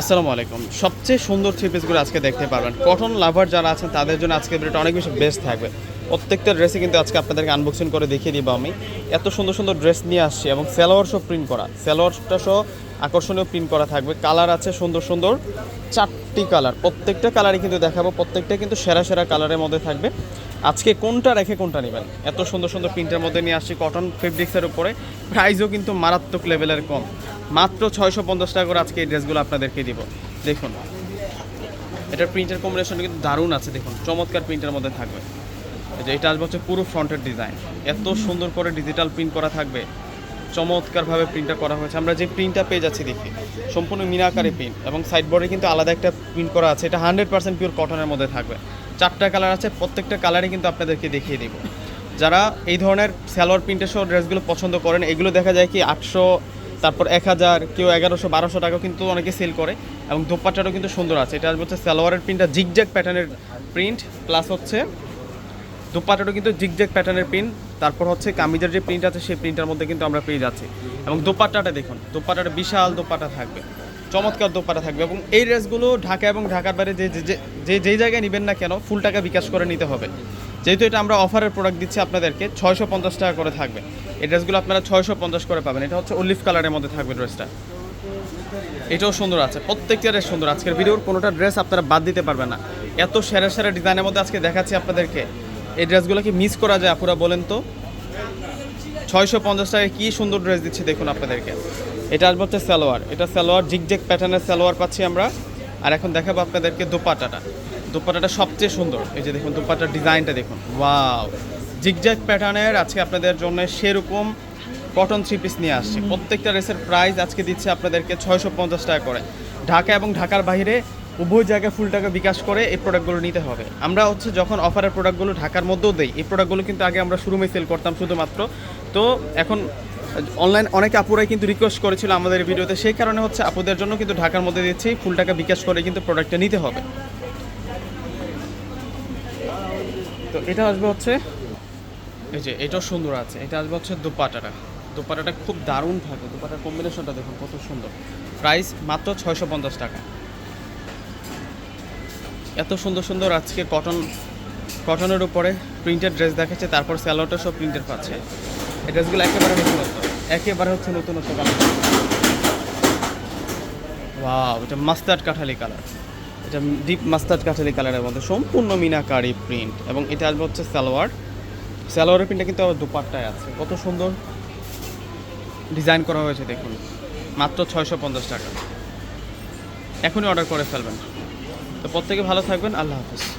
আসসালামু আলাইকুম। সবচেয়ে সুন্দর থ্রি পিসগুলো আজকে দেখতে পারবেন। কটন লাভার যারা আছেন, তাদের জন্য আজকে ভিডিওটা অনেক বেশি বেস্ট থাকবে। প্রত্যেকটা ড্রেসে কিন্তু আজকে আপনাদেরকে আনবক্সিং করে দেখিয়ে দিব আমি। এত সুন্দর সুন্দর ড্রেস নিয়ে আসছি এবং সেলোয়ার সহ প্রিন্ট করা। সেলোয়ারটা সহ আকর্ষণীয় প্রিন্ট করা থাকবে। কালার আছে সুন্দর সুন্দর। চারটি কালার প্রত্যেকটা কালারই কিন্তু দেখাবো। প্রত্যেকটা কিন্তু সেরা সেরা কালারের মধ্যে থাকবে। আজকে কোনটা রেখে কোনটা নেবেন? এত সুন্দর সুন্দর প্রিন্টের মধ্যে নিয়ে আসছি কটন ফেব্রিক্সের উপরে। প্রাইসও কিন্তু মারাত্মক লেভেলের কম। মাত্র ছয়শো পঞ্চাশ টাকা করে আজকে এই ড্রেসগুলো আপনাদেরকে দিব। দেখুন। এটার প্রিন্টের কম্বিনেশন কিন্তু দারুণ আছে, দেখুন। চমৎকার প্রিন্টের মধ্যে থাকবে। যে এটা আসবে হচ্ছে পুরো ফ্রন্টের ডিজাইন এত সুন্দর করে ডিজিটাল প্রিন্ট করা থাকবে। চমৎকারভাবে প্রিন্টটা করা হয়েছে। আমরা যে প্রিন্টটা পেয়ে যাচ্ছি, দেখি। সম্পূর্ণ মিনাকারি প্রিন্ট এবং সাইড বোর্ডে কিন্তু আলাদা একটা প্রিন্ট করা আছে। এটা হান্ড্রেড পার্সেন্ট পিওর কটনের মধ্যে থাকবে। চারটা কালার আছে, প্রত্যেকটা কালারই কিন্তু আপনাদেরকে দেখিয়ে দিব। যারা এই ধরনের সালোয়ার প্রিন্টের সহ ড্রেসগুলো পছন্দ করেন, এগুলো দেখা যায় কি আটশো তারপর এক হাজার, কেউ এগারোশো, বারোশো টাকাও কিন্তু অনেকে সেল করে এবং দোপাট্টাটাও কিন্তু সুন্দর আছে। এটা হচ্ছে সালোয়ারের প্রিন্টটা জিগজ্যাগ প্যাটার্নের প্রিন্ট প্লাস হচ্ছে দোপাট্টাটাও কিন্তু জিগজ্যাগ প্যাটার্নের প্রিন্ট তারপর হচ্ছে কামিজের যে প্রিন্ট আছে সেই প্রিন্টের মধ্যে কিন্তু আমরা পেয়ে যাচ্ছি। এবং দোপাট্টাটা দেখুন, দোপাট্টাটা বিশাল দোপাট্টা থাকবে। চমৎকার দোপাট্টা থাকবে এবং এই ড্রেসগুলো ঢাকা এবং ঢাকার বাইরে যে যে- যে- যে যেই জায়গায় নেবেন না কেন ফুল টাকা বিকাশ করে নিতে হবে। যেহেতু এটা আমরা অফারের প্রোডাক্ট দিচ্ছি আপনাদেরকে, ছয়শো পঞ্চাশ টাকা করে থাকবে। এই ড্রেসগুলো আপনারা ছয়শো পঞ্চাশ করে পাবেন। এটা হচ্ছে অলিভ কালারের মধ্যে থাকবে ড্রেসটা। এটাও সুন্দর আছে। প্রত্যেকটা ড্রেস সুন্দর। আজকের ভিডিওর কোনোটা ড্রেস আপনারা বাদ দিতে পারবেন না। এত সেরা সেরা ডিজাইনের মধ্যে আজকে দেখাচ্ছি আপনাদেরকে। এই ড্রেসগুলো কি মিস করা যায় আপুরা বলেন তো? ছয়শো পঞ্চাশ টাকায় কী সুন্দর ড্রেস দিচ্ছে দেখুন আপনাদেরকে। এটা আসবে হচ্ছে সালোয়ার। এটা সালোয়ার জিগজেক প্যাটার্নের সালোয়ার পাচ্ছি আমরা। আর এখন দেখাবো আপনাদেরকে দোপাটাটা। দোপাটাটা সবচেয়ে সুন্দর। এই যে দেখুন দোপাটার ডিজাইনটা দেখুন। ওয়াও! জিগজ্যাক প্যাটার্নের আজকে আপনাদের জন্য সেরকম কটন থ্রি পিস নিয়ে আসছে। প্রত্যেকটা রেসের প্রাইস আজকে দিচ্ছে আপনাদেরকে ছয়শো পঞ্চাশ টাকা করে। ঢাকা এবং ঢাকার বাইরে উভয় জায়গায় ফুল টাকা বিকাশ করে এই প্রোডাক্টগুলো নিতে হবে। আমরা হচ্ছে যখন অফারের প্রোডাক্টগুলো ঢাকার মধ্যেও দেই এই প্রোডাক্টগুলো কিন্তু আগে আমরা শুরুমে সেল করতাম শুধুমাত্র। তো এখন অনলাইন অনেক আপুরাই কিন্তু রিকোয়েস্ট করেছিল আমাদের ভিডিওতে। সেই কারণে হচ্ছে আপুদের জন্য কিন্তু ঢাকার মধ্যে দিচ্ছি। ফুল টাকা বিকাশ করে কিন্তু প্রোডাক্টটা নিতে হবে। তো এটা আসবে হচ্ছে, এই যে এটাও সুন্দর আছে। এটা আসবে হচ্ছে দোপাটাটা। দোপাটাটা খুব দারুণ থাকে। দোপাটার কম্বিনেশনটা দেখুন, কত সুন্দর। প্রাইস মাত্র ছয়শো পঞ্চাশ টাকা। এত সুন্দর সুন্দর আজকে কটন কটনের উপরে প্রিন্টেড ড্রেস দেখাচ্ছে, তারপর স্যালোটা সব প্রিন্টেড পাচ্ছে। এই ড্রেসগুলো একেবারে নতুনত্ব একেবারে হচ্ছে নতুনত্ব কালার। ওয়াও এটা মাস্টার্ড কাঠালি কালার। এটা ডিপ মাস্টার্ড কাঠালি কালারের মধ্যে সম্পূর্ণ মিনাকারি প্রিন্ট এবং এটা আসবে হচ্ছে সালোয়ার। সালোয়ারের প্রিন্টটা কিন্তু আবার দুপাট্টায় আছে। কত সুন্দর ডিজাইন করা হয়েছে দেখুন। মাত্র ছয়শো পঞ্চাশ টাকা। এখনই অর্ডার করে ফেলবেন। তো প্রত্যেকে ভালো থাকবেন। আল্লাহ হাফিজ।